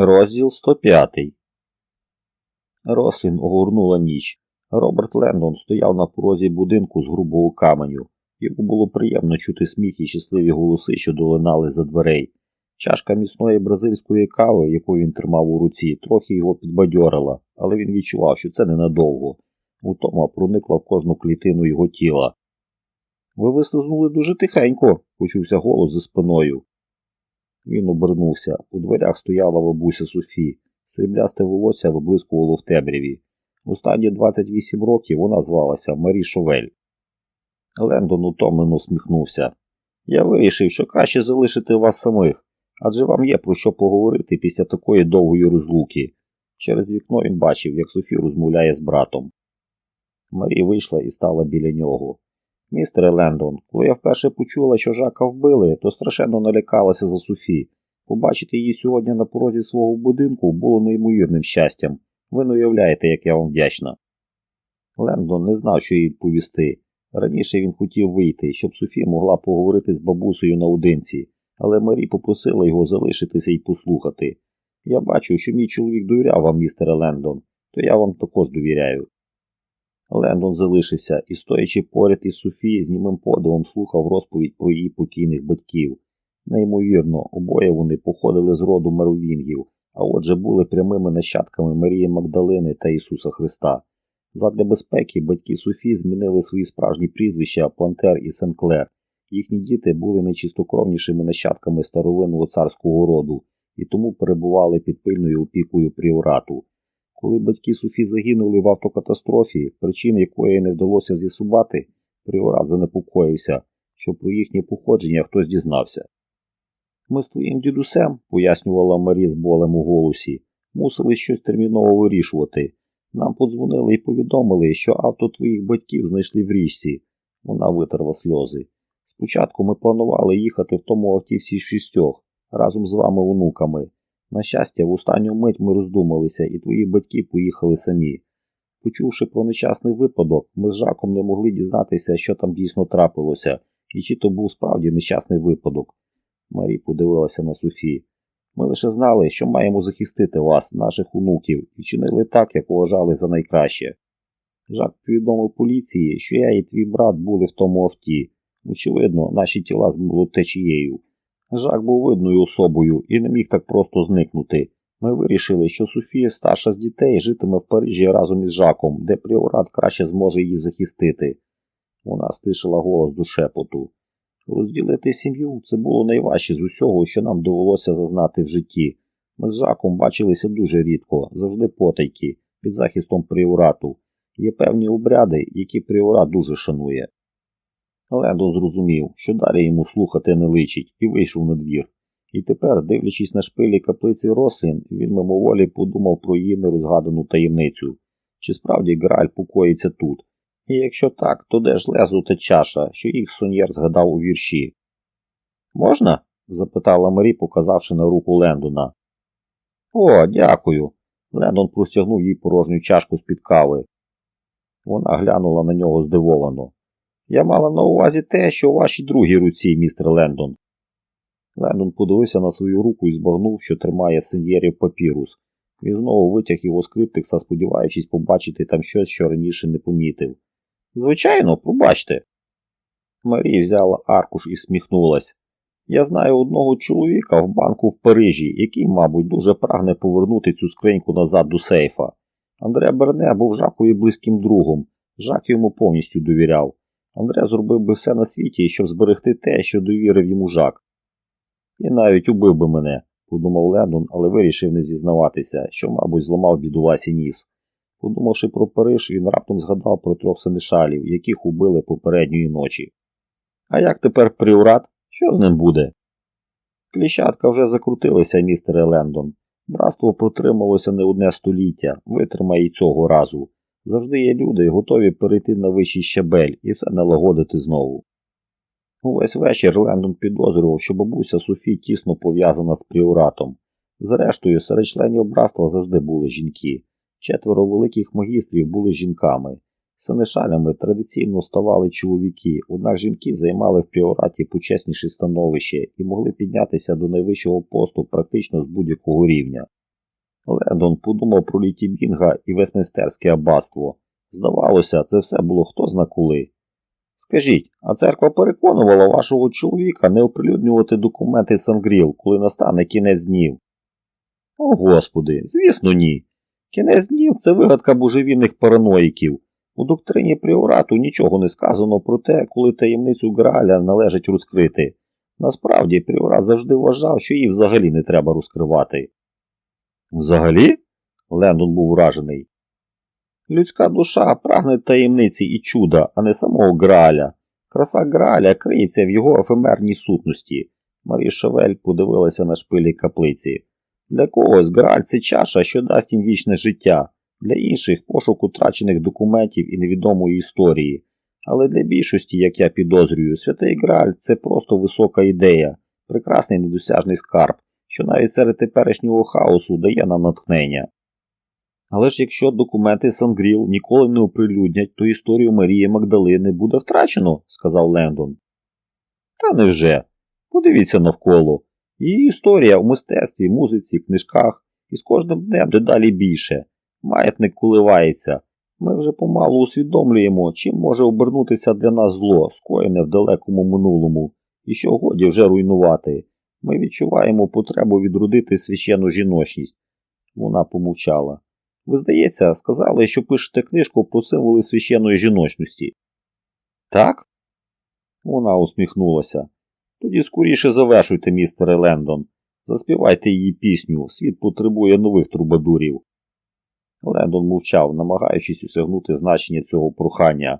Розділ 105 Рослін огорнула ніч. Роберт Лендон стояв на порозі будинку з грубого каменю. Йому було приємно чути сміх і щасливі голоси, що долинали за дверей. Чашка міцної бразильської кави, яку він тримав у руці, трохи його підбадьорила, але він відчував, що це ненадовго. Утома проникла в кожну клітину його тіла. Ви вислизнули дуже тихенько, почувся голос за спиною. Він обернувся. У дверях стояла бабуся Софі. Сріблясте волосся виблискувало в темряві. Останні 28 років вона звалася Марі Шовель. Лендон утомлено усміхнувся. Я вирішив, що краще залишити вас самих, адже вам є про що поговорити після такої довгої розлуки. Через вікно він бачив, як Софі розмовляє з братом. Марі вийшла і стала біля нього. Містере Лендон, коли я вперше почула, що Жака вбили, то страшенно налякалася за Софі. Побачити її сьогодні на порозі свого будинку було неймовірним щастям. Ви не уявляєте, як я вам вдячна. Лендон не знав, що їй відповісти. Раніше він хотів вийти, щоб Софі могла поговорити з бабусею наодинці, але Марі попросила його залишитися і послухати. Я бачу, що мій чоловік довіряв вам, містере Лендон, то я вам також довіряю. Лендон залишився і, стоячи поряд із Софії, з німим подивом слухав розповідь про її покійних батьків. Неймовірно, обоє вони походили з роду Меровінгів, а отже були прямими нащадками Марії Магдалини та Ісуса Христа. Задля безпеки батьки Софії змінили свої справжні прізвища Плантер і Сенклер. Їхні діти були найчистокровнішими нащадками старовинного царського роду і тому перебували під пильною опікою пріорату. Коли батьки Софі загинули в автокатастрофі, причин якої не вдалося з'ясувати, пріорат занепокоївся, що про їхнє походження хтось дізнався. Ми з твоїм дідусем, пояснювала Марі з болем у голосі, мусили щось терміново вирішувати. Нам подзвонили і повідомили, що авто твоїх батьків знайшли в річці. Вона витерла сльози. Спочатку ми планували їхати в тому авті всі шістьох, разом з вами онуками. На щастя, в останню мить ми роздумалися, і твої батьки поїхали самі. Почувши про нещасний випадок, ми з Жаком не могли дізнатися, що там дійсно трапилося, і чи то був справді нещасний випадок. Марі подивилася на Софі. Ми лише знали, що маємо захистити вас, наших онуків, і вчинили так, як вважали за найкраще. Жак повідомив поліції, що я і твій брат були в тому авті. Очевидно, наші тіла змили течією. Жак був видною особою і не міг так просто зникнути. Ми вирішили, що Софія, старша з дітей, житиме в Парижі разом із Жаком, де пріорат краще зможе її захистити. Вона стишила голос до шепоту. Розділити сім'ю це було найважче з усього, що нам довелося зазнати в житті. Ми з Жаком бачилися дуже рідко, завжди потайки, під захистом пріорату. Є певні обряди, які пріорат дуже шанує. Лендон зрозумів, що далі йому слухати не личить, і вийшов на двір. І тепер, дивлячись на шпилі каплиці рослин, він мимоволі подумав про її нерозгадану таємницю. Чи справді Граль покоїться тут? І якщо так, то де ж лезу та чаша, що їх соньєр згадав у вірші? Можна? запитала Марі, показавши на руку Лендона. О, дякую. Лендон простягнув їй порожню чашку з-під кави. Вона глянула на нього здивовано. Я мала на увазі те, що у вашій другій руці, містер Лендон. Лендон подивився на свою руку і збагнув, що тримає сеньєрів папірус. Він знову витяг його скриптикса, сподіваючись побачити там щось, що раніше не помітив. Звичайно, пробачте. Марі взяла аркуш і всміхнулась. Я знаю одного чоловіка в банку в Парижі, який, мабуть, дуже прагне повернути цю скриньку назад до сейфа. Андре Берне був Жакові близьким другом. Жак йому повністю довіряв. Андре зробив би все на світі, щоб зберегти те, що довірив йому Жак. І навіть убив би мене, подумав Лендон, але вирішив не зізнаватися, що, мабуть, зламав бідуласі ніс. Подумавши про Париж, він раптом згадав про трьох синишалів, яких убили попередньої ночі. А як тепер пріорат? Що з ним буде? Кліщатка вже закрутилася, містере Лендон. Братство протрималося не одне століття, витримає й цього разу. Завжди є люди, готові перейти на вищий щабель і все налагодити знову. Увесь вечір Лендон підозрював, що бабуся Софі тісно пов'язана з пріоратом. Зрештою, серед членів братства завжди були жінки. Четверо великих магістрів були жінками. Сенешалями традиційно ставали чоловіки, однак жінки займали в пріораті почесніше становище і могли піднятися до найвищого посту практично з будь-якого рівня. Лендон подумав про літі Бінга і Вестмінстерське аббатство. Здавалося, це все було хто зна коли. Скажіть, а церква переконувала вашого чоловіка не оприлюднювати документи Сангріл, коли настане кінець днів? О, Господи, звісно, ні. Кінець днів це вигадка божевільних параноїків. У доктрині пріорату нічого не сказано про те, коли таємницю Грааля належить розкрити. Насправді, пріорат завжди вважав, що її взагалі не треба розкривати. Взагалі? Лендон був вражений. Людська душа прагне таємниці і чуда, а не самого Грааля. Краса Грааля криється в його ефемерній сутності. Марі Шавель подивилася на шпилі каплиці. Для когось Грааль це чаша, що дасть їм вічне життя, для інших пошук утрачених документів і невідомої історії. Але для більшості, як я підозрюю, святий Грааль це просто висока ідея, прекрасний недосяжний скарб, що навіть серед теперішнього хаосу дає нам натхнення. Але ж якщо документи Сангріл ніколи не оприлюднять, то історію Марії Магдалини буде втрачено, сказав Лендон. Та невже? Подивіться навколо. Її історія у мистецтві, музиці, книжках і з кожним днем дедалі більше. Маятник коливається. Ми вже помалу усвідомлюємо, чим може обернутися для нас зло, скоєне в далекому минулому, і що годі вже руйнувати. Ми відчуваємо потребу відродити священну жіночність. Вона помовчала. Ви, здається, сказали, що пишете книжку про символи священної жіночності. Так? Вона усміхнулася. Тоді скоріше завершуйте, містере Лендон. Заспівайте її пісню, світ потребує нових трубадурів. Лендон мовчав, намагаючись осягнути значення цього прохання.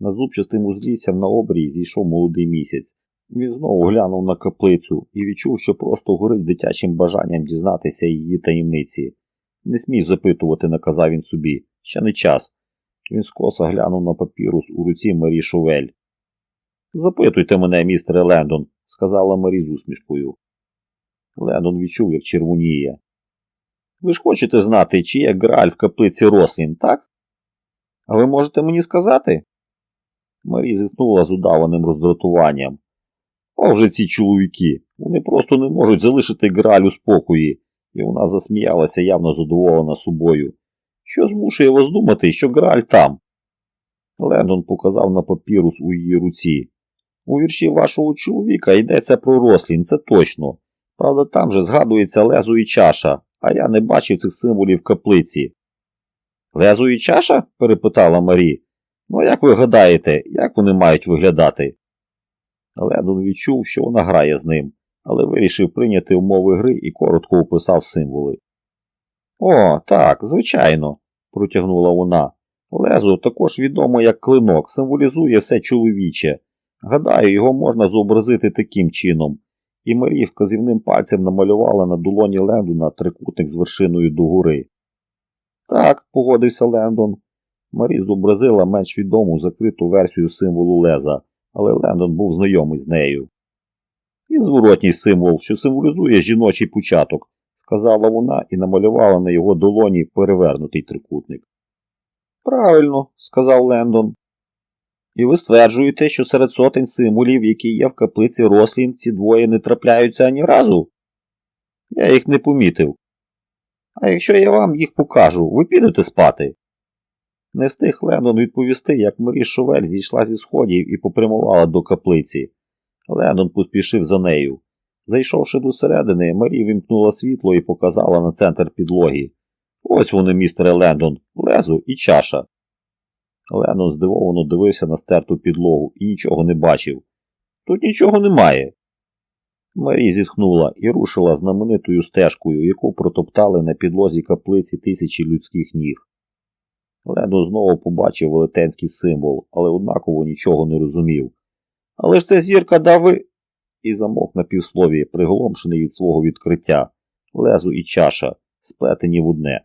На зубчастим узліссям на обрії зійшов молодий місяць. Він знову глянув на каплицю і відчув, що просто горить дитячим бажанням дізнатися її таємниці. Не смій запитувати, наказав він собі, ще не час. Він скоса глянув на папірус у руці Марі Шовель. Запитуйте мене, містере Лендон, сказала Марі з усмішкою. Лендон відчув, як червоніє. Ви ж хочете знати, чи є граль в каплиці рослін, так? А ви можете мені сказати? Марі зітхнула з удаваним роздратуванням. О, вже ці чоловіки. Вони просто не можуть залишити граль у спокої, і вона засміялася, явно задоволена собою. Що змушує вас думати, що граль там? Лендон показав на папірус у її руці. У вірші вашого чоловіка йдеться про рослін, це точно. Правда, там же згадується лезо і чаша, а я не бачив цих символів каплиці. Лезо і чаша? перепитала Марі. Ну, як ви гадаєте, як вони мають виглядати? Лендон відчув, що вона грає з ним, але вирішив прийняти умови гри і коротко описав символи. О, так, звичайно, протягнула вона. Лезо також відомо як клинок, символізує все чоловіче. Гадаю, його можна зобразити таким чином. І Марі вказівним пальцем намалювала на долоні Лендона трикутник з вершиною догори. Так, погодився Лендон. Марі зобразила менш відому закриту версію символу леза, але Лендон був знайомий з нею. І зворотній символ, що символізує жіночий початок, сказала вона і намалювала на його долоні перевернутий трикутник. Правильно, сказав Лендон. І ви стверджуєте, що серед сотень символів, які є в каплиці рослін, ці двоє не трапляються ані разу? Я їх не помітив. А якщо я вам їх покажу, ви підете спати? Не встиг Лендон відповісти, як Марі Шовель зійшла зі сходів і попрямувала до каплиці. Лендон поспішив за нею. Зайшовши до середини, Марі вімкнула світло і показала на центр підлоги. Ось вони, містере Лендон, лезо і чаша. Ленон здивовано дивився на стерту підлогу і нічого не бачив. Тут нічого немає. Марі зітхнула і рушила знаменитою стежкою, яку протоптали на підлозі каплиці тисячі людських ніг. Ленон знову побачив велетенський символ, але однаково нічого не розумів. Але ж це зірка дави. І замок на півслові, приголомшений від свого відкриття, лезу і чаша, сплетені в одне.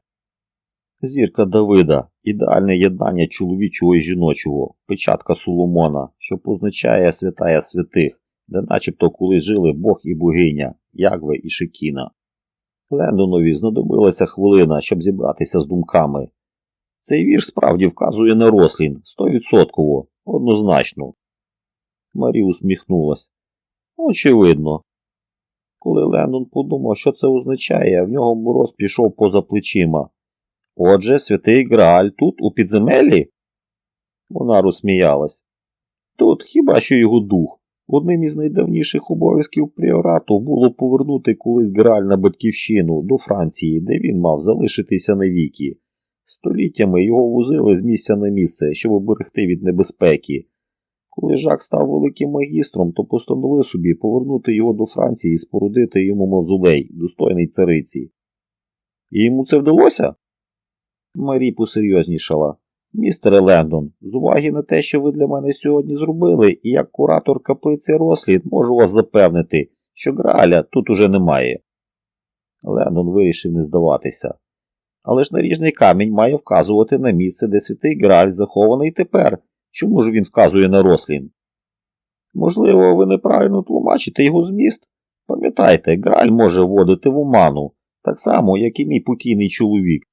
Зірка Давида, ідеальне єднання чоловічого і жіночого, печатка Соломона, що позначає святая святих, де начебто коли жили Бог і богиня, Ягве і Шекіна. Лендонові знадобилася хвилина, щоб зібратися з думками. Цей вірш справді вказує на рослін, стовідсотково, однозначно. Марі усміхнулась. Очевидно. Коли Лендон подумав, що це означає, в нього мороз пішов поза плечима. Отже, святий Грааль тут, у підземелі? Вона розсміялась. Тут хіба що його дух. Одним із найдавніших обов'язків пріорату було повернути колись Грааль на батьківщину до Франції, де він мав залишитися навіки. Століттями його возили з місця на місце, щоб оберегти від небезпеки. Коли Жак став великим магістром, то постановив собі повернути його до Франції і спорудити йому мавзолей, достойний цариці. І йому це вдалося? Марі посерйознішала. Містере Лендон, з уваги на те, що ви для мене сьогодні зробили, і як куратор каплиці розслід можу вас запевнити, що Граля тут уже немає. Лендон вирішив не здаватися. Але ж наріжний камінь має вказувати на місце, де святий Граль захований тепер. Чому ж він вказує на рослін? Можливо, ви неправильно тлумачите його зміст? Пам'ятайте, Граль може вводити в оману, так само, як і мій покійний чоловік.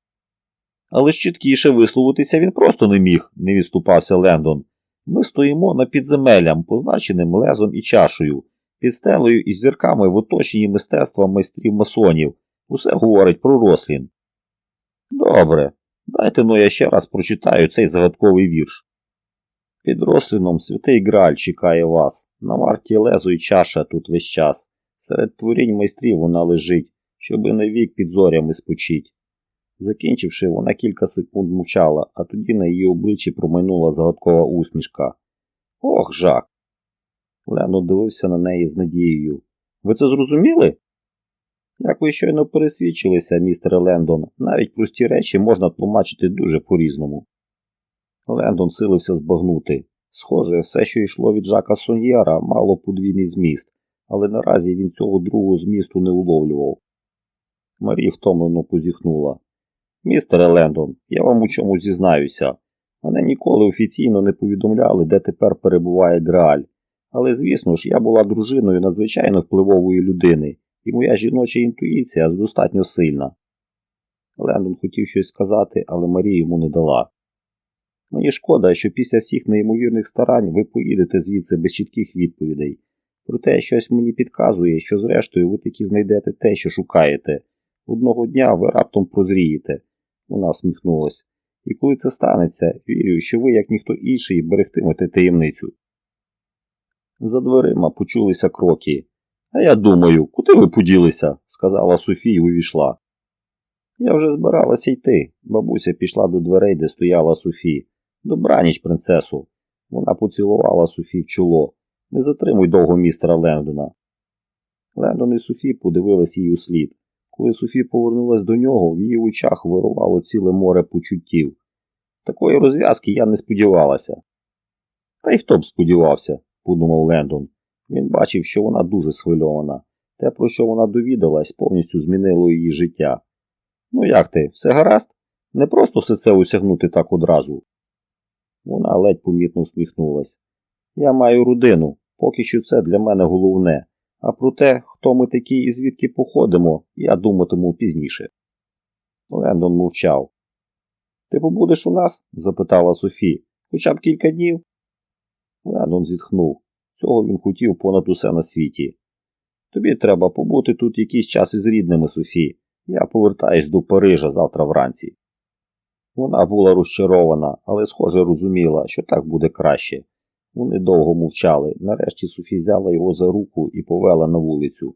Але ж чіткіше висловитися він просто не міг, не відступався Лендон. Ми стоїмо на підземеллям, позначеним лезом і чашею, під стелею і зірками в оточенні мистецтва майстрів масонів. Усе говорить про рослін. Добре, дайте но я ще раз прочитаю цей загадковий вірш. Під рослином святий Граль чекає вас. На варті лезо і чаша тут весь час. Серед творінь майстрів вона лежить, щоби навік під зорями спочить. Закінчивши, вона кілька секунд мовчала, а тоді на її обличчі промайнула загадкова усмішка. Ох, жак. Лено дивився на неї з надією. Ви це зрозуміли? Як ви щойно пересвідчилися, містере Лендон, навіть прості речі можна тлумачити дуже по-різному. Лендон силився збагнути. Схоже, все, що йшло від Жака Соньєра, мало подвійний зміст, але наразі він цього другого змісту не уловлював. Марі втомлено позіхнула. Містере Лендон, я вам у чомусь зізнаюся. Мене ніколи офіційно не повідомляли, де тепер перебуває Грааль. Але, звісно ж, я була дружиною надзвичайно впливової людини, і моя жіноча інтуїція достатньо сильна. Лендон хотів щось сказати, але Марія йому не дала. Мені шкода, що після всіх неймовірних старань ви поїдете звідси без чітких відповідей. Проте щось мені підказує, що зрештою ви таки знайдете те, що шукаєте. Одного дня ви раптом прозрієте. Вона всміхнулась. І коли це станеться, вірю, що ви, як ніхто інший, берегтимете таємницю. За дверима почулися кроки. А я думаю, куди ви поділися? сказала Софія і увійшла. Я вже збиралася йти. Бабуся пішла до дверей, де стояла Софі. Добраніч, принцесу. Вона поцілувала Софі в чоло. Не затримуй довго містера Лендона. Лендон і Софі подивились їй у слід. Коли Софі повернулась до нього, в її очах вирувало ціле море почуттів. Такої розв'язки я не сподівалася. Та й хто б сподівався, подумав Лендон. Він бачив, що вона дуже схвильована. Те, про що вона довідалась, повністю змінило її життя. Ну як ти, все гаразд? Не просто все це осягнути так одразу. Вона ледь помітно усміхнулась. Я маю родину, поки що це для мене головне. А про те, хто ми такі і звідки походимо, я думатиму пізніше. Лендон мовчав. Ти побудеш у нас? запитала Софі. Хоча б кілька днів. Лендон зітхнув. Цього він хотів понад усе на світі. Тобі треба побути тут якийсь час із рідними, Софі. Я повертаюсь до Парижа завтра вранці. Вона була розчарована, але, схоже, розуміла, що так буде краще. Вони довго мовчали. Нарешті Софі взяла його за руку і повела на вулицю.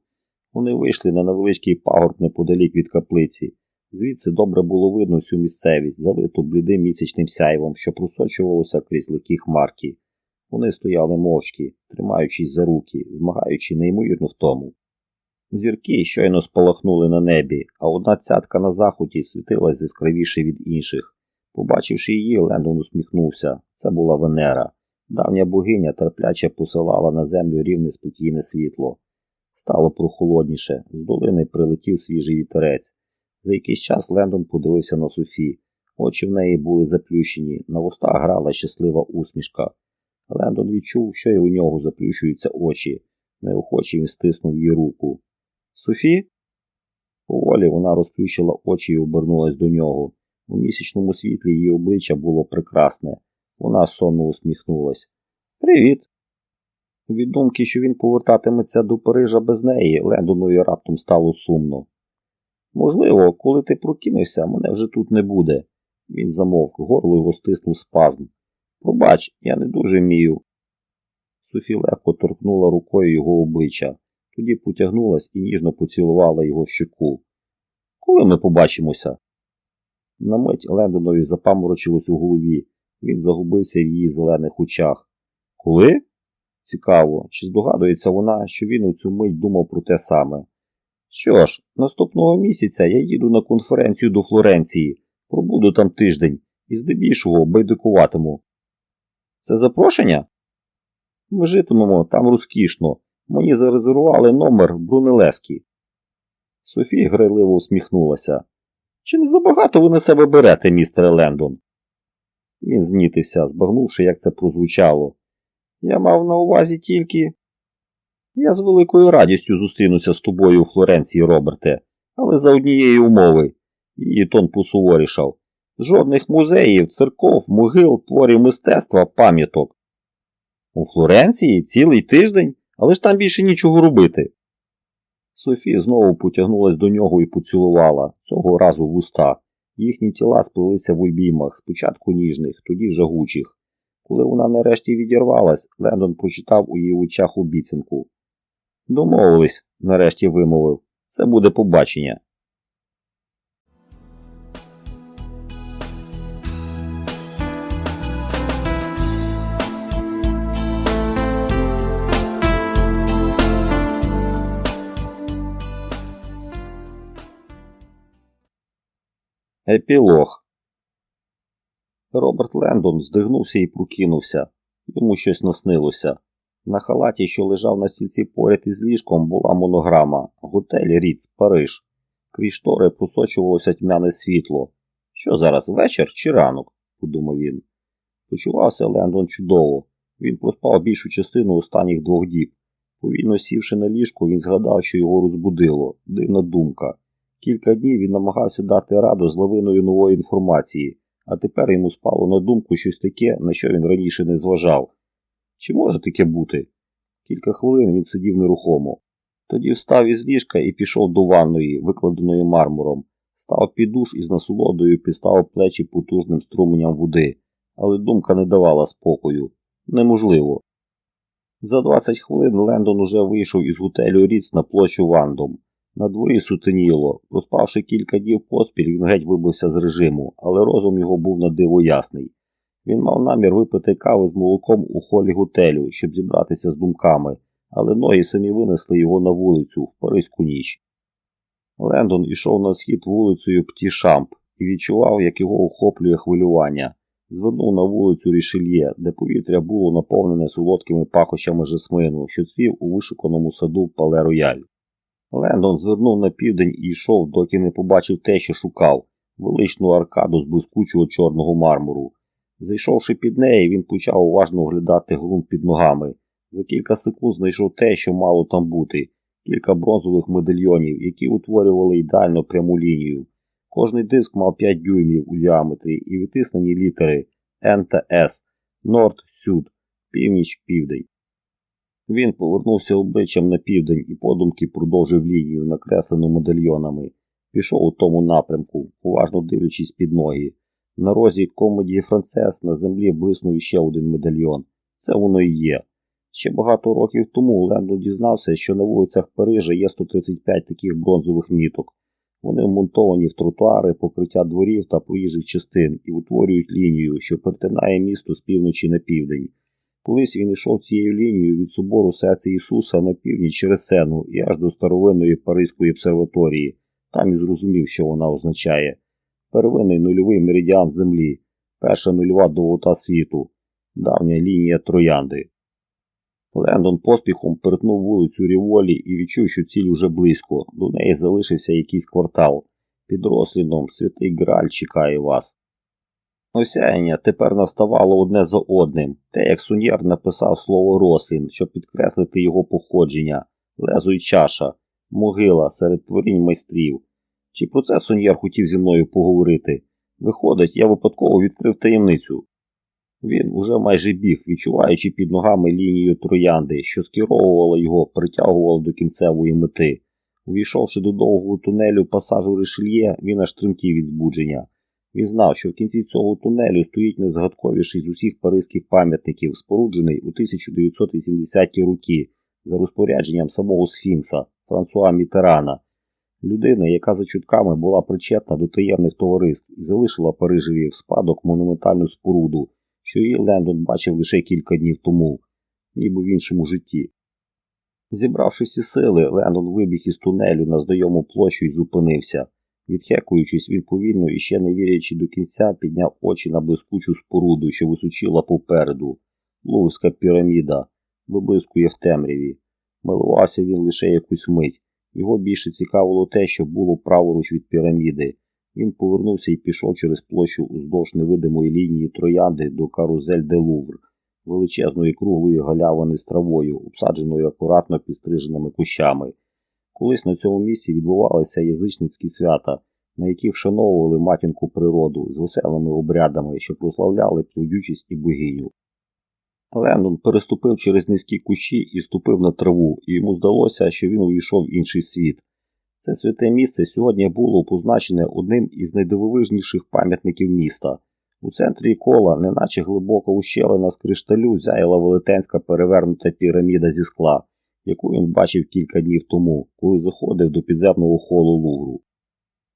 Вони вийшли на невеличкий пагорб неподалік від каплиці. Звідси добре було видно всю місцевість, залиту блідим місячним сяйвом, що просочувалося крізь легкі хмарки. Вони стояли мовчки, тримаючись за руки, змагаючи неймовірно в тому. Зірки щойно спалахнули на небі, а одна цятка на заході світилась яскравіше від інших. Побачивши її, Лендон усміхнувся. Це була Венера. Давня богиня терпляче посилала на землю рівне спокійне світло. Стало прохолодніше, з долини прилетів свіжий вітерець. За якийсь час Лендон подивився на Софі. Очі в неї були заплющені, на вустах грала щаслива усмішка. Лендон відчув, що й у нього заплющуються очі. Неохоче він стиснув її руку. Софі? Поволі вона розплющила очі і обернулась до нього. У місячному світлі її обличчя було прекрасне. Вона сонно усміхнулась. Привіт. Від думки, що він повертатиметься до Парижа без неї, Лендонові раптом стало сумно. Можливо, коли ти прокинешся, мене вже тут не буде. Він замовк, горло його стиснув спазм. Пробач, я не дуже вмію. Софі легко торкнула рукою його обличчя, тоді потягнулась і ніжно поцілувала його в щеку. Коли ми побачимося? На мить Лендонові запаморочилось у голові. Він загубився в її зелених очах. Коли? Цікаво, чи здогадується вона, що він у цю мить думав про те саме. Що ж, наступного місяця я їду на конференцію до Флоренції, пробуду там тиждень і здебільшого байдикуватиму. Це запрошення? Ми житимемо там розкішно. Мені зарезервували номер Брунелескі. Софія грайливо усміхнулася. Чи не забагато ви на себе берете, містере Лендон? Він знітився, збагнувши, як це прозвучало. Я мав на увазі тільки. Я з великою радістю зустрінуся з тобою у Флоренції, Роберте, але за однієї умови. Її тон посуворішав. Жодних музеїв, церков, могил, творів мистецтва, пам'яток. У Флоренції цілий тиждень, але ж там більше нічого робити. Софія знову потягнулась до нього і поцілувала, цього разу в уста. Їхні тіла сплелися в обіймах, спочатку ніжних, тоді жагучих. Коли вона нарешті відірвалась, Лендон прочитав у її очах обіцянку. Домовились, нарешті вимовив. Це буде побачення. Епілог Роберт Лендон здигнувся і прокинувся. Йому щось наснилося. На халаті, що лежав на стільці поряд із ліжком, була монограма Готель Ріц, Париж. Крізь штори просочувалося тьмяне світло. Що зараз, вечір чи ранок? подумав він. Почувався Лендон чудово. Він проспав більшу частину останніх двох діб. Повільно сівши на ліжку, він згадав, що його розбудило. Дивна думка. Кілька днів він намагався дати раду з лавиною нової інформації, а тепер йому спало на думку щось таке, на що він раніше не зважав. Чи може таке бути? Кілька хвилин він сидів нерухомо. Тоді встав із ліжка і пішов до ванної, викладеної мармуром, став під душ і з насолодою підставив плечі потужним струменям води, але думка не давала спокою. Неможливо. За 20 хвилин Лендон уже вийшов із готелю Ріц на площу Вандом. На дворі сутеніло. Проспавши кілька днів поспіль, він геть вибився з режиму, але розум його був на диво ясний. Він мав намір випити кави з молоком у холі готелю, щоб зібратися з думками, але ноги самі винесли його на вулицю в Паризьку ніч. Лендон ішов на схід вулицею Птішамп і відчував, як його охоплює хвилювання. Звернув на вулицю Рішельє, де повітря було наповнене солодкими пахощами жасмину, що цвів у вишуканому саду Пале Рояль. Лендон звернув на південь і йшов, доки не побачив те, що шукав величну аркаду з блискучого чорного мармуру. Зайшовши під неї, він почав уважно оглядати ґрунт під ногами. За кілька секунд знайшов те, що мало там бути кілька бронзових медальйонів, які утворювали ідеально пряму лінію. Кожний диск мав 5 дюймів у діаметрі і відтиснені літери Н та С, Норд, Сюд, Північ, Південь. Він повернувся обличчям на південь і подумки продовжив лінію, накреслену медальйонами. Пішов у тому напрямку, уважно дивлячись під ноги. На розі комедії Францес на землі блиснув ще один медальйон. Це воно і є. Ще багато років тому Лендон дізнався, що на вулицях Парижа є 135 таких бронзових міток. Вони вмонтовані в тротуари, покриття дворів та проїжджих частин і утворюють лінію, що перетинає місто з півночі на південь. Колись він йшов цією лінією від собору серця Ісуса на північ через Сену і аж до старовинної Паризької обсерваторії. Там і зрозумів, що вона означає. Первинний нульовий меридіан Землі, перша нульова довота світу, давня лінія троянди. Лендон поспіхом перетнув вулицю Ріволі і відчув, що ціль уже близько. До неї залишився якийсь квартал. Під розслідом святий Граль чекає вас. Осяяння тепер наставало одне за одним, те, як суньєр написав слово рослін, щоб підкреслити його походження, лезу й чаша, могила серед творінь майстрів. Чи про це суньєр хотів зі мною поговорити? Виходить, я випадково відкрив таємницю. Він уже майже біг, відчуваючи під ногами лінію троянди, що скеровувала його, притягувала до кінцевої мети. Увійшовши до довгого тунелю пасажу Ришельє, він аж тремтів від збудження. Він знав, що в кінці цього тунелю стоїть найзагадковіший з усіх паризьких пам'ятників, споруджений у 1980-ті роки за розпорядженням самого Сфінкса Франсуа Мітерана, людина, яка за чутками була причетна до таємних товариств і залишила Парижеві в спадок монументальну споруду, що її Лендон бачив лише кілька днів тому, ніби в іншому житті. Зібравши всі сили, Лендон вибіг із тунелю на знайому площу і зупинився. Відхекуючись, він повільно і ще не вірячи до кінця, підняв очі на блискучу споруду, що височила попереду. Лувська піраміда, виблискує в темряві. Милувався він лише якусь мить. Його більше цікавило те, що було праворуч від піраміди. Він повернувся і пішов через площу уздовж невидимої лінії троянди до карузель де Лувр, величезної круглої галявини з травою, обсадженою акуратно підстриженими кущами. Колись на цьому місці відбувалися язичницькі свята, на яких вшановували матінку природу з веселими обрядами, що прославляли плодючість і богиню. Лендон переступив через низькі кущі і ступив на траву, і йому здалося, що він увійшов в інший світ. Це святе місце сьогодні було позначене одним із найдивовижніших пам'ятників міста. У центрі кола, неначе глибока ущелина з кришталю, зяяла велетенська перевернута піраміда зі скла, яку він бачив кілька днів тому, коли заходив до підземного холу лугру.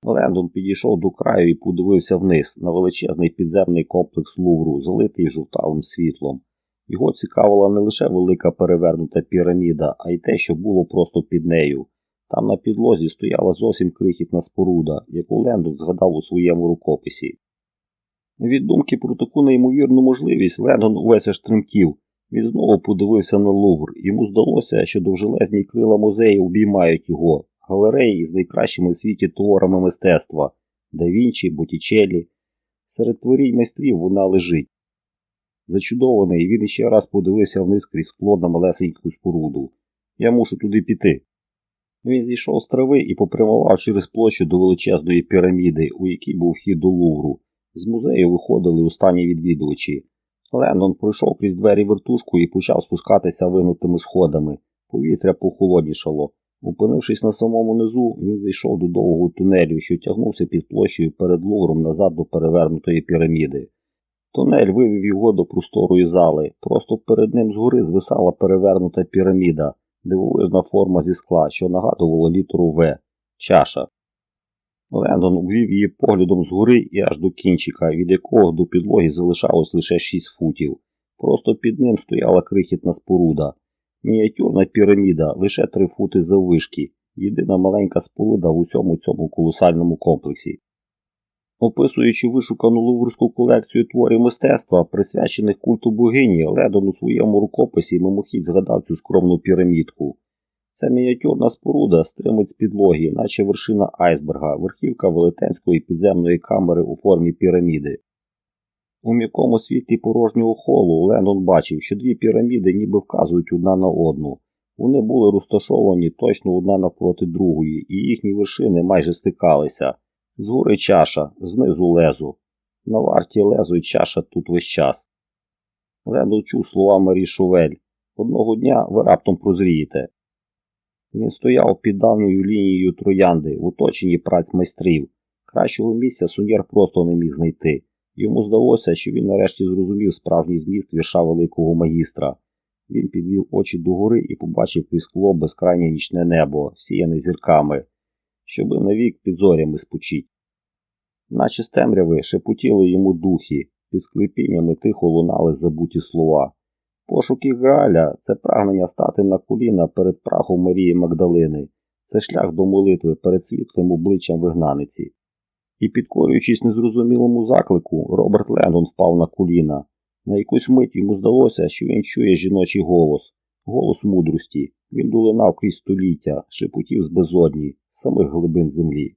Лендон підійшов до краю і подивився вниз на величезний підземний комплекс лугру, залитий жовтавим світлом. Його цікавила не лише велика перевернута піраміда, а й те, що було просто під нею. Там на підлозі стояла зовсім крихітна споруда, яку Лендон згадав у своєму рукописі. Від думки про таку неймовірну можливість Лендон увесь аж тремтів. Він знову подивився на Лувр. Йому здалося, що довжелезні крила музею обіймають його, галереї з найкращими в світі творами мистецтва да Вінчі, Боттічеллі. Серед творінь майстрів вона лежить. Зачудований, він іще раз подивився вниз крізь скло на малесеньку споруду. Я мушу туди піти. Він зійшов з трави і попрямував через площу до величезної піраміди, у якій був вхід до Лувру. З музею виходили останні відвідувачі. Лендон пройшов крізь двері вертушку і почав спускатися винутими сходами. Повітря похолоднішало. Опинившись на самому низу, він зайшов до довгого тунелю, що тягнувся під площею перед лугром назад до перевернутої піраміди. Тунель вивів його до просторої зали. Просто перед ним згори звисала перевернута піраміда, дивовижна форма зі скла, що нагадувала літеру В чаша. Лендон увів її поглядом згори і аж до кінчика, від якого до підлоги залишалось лише 6 футів. Просто під ним стояла крихітна споруда. Мініатюрна піраміда, лише 3 фути заввишки, єдина маленька споруда в усьому цьому колосальному комплексі. Описуючи вишукану луврську колекцію творів мистецтва, присвячених культу богині, Ледон у своєму рукописі мимохідь згадав цю скромну пірамідку. Ця мініатюрна споруда стримить з підлоги, наче вершина айсберга, верхівка велетенської підземної камери у формі піраміди. У м'якому світлі порожнього холу Леннон бачив, що дві піраміди ніби вказують одна на одну. Вони були розташовані точно одна напроти другої, і їхні вершини майже стикалися. Згори чаша, знизу лезу. На варті лезу й чаша тут весь час. Леннон чув слова Марі Шувель. Одного дня ви раптом прозрієте. Він стояв під давньою лінією троянди, в оточенні праць майстрів. Кращого місця суньєр просто не міг знайти. Йому здалося, що він нарешті зрозумів справжній зміст вірша великого магістра. Він підвів очі догори і побачив крізь скло безкрайнє нічне небо, сіяне зірками, щоби навік під зорями спочить. Наче з темряви шепотіли йому духи, під склепіннями тихо лунали забуті слова. Пошуки Грааля – це прагнення стати на коліна перед прахом Марії Магдалини, це шлях до молитви перед світлим обличчям вигнаниці. І, підкорюючись незрозумілому заклику, Роберт Леннон впав на коліна. На якусь мить йому здалося, що він чує жіночий голос, голос мудрості. Він долинав крізь століття, шепотів з безодні, самих глибин землі.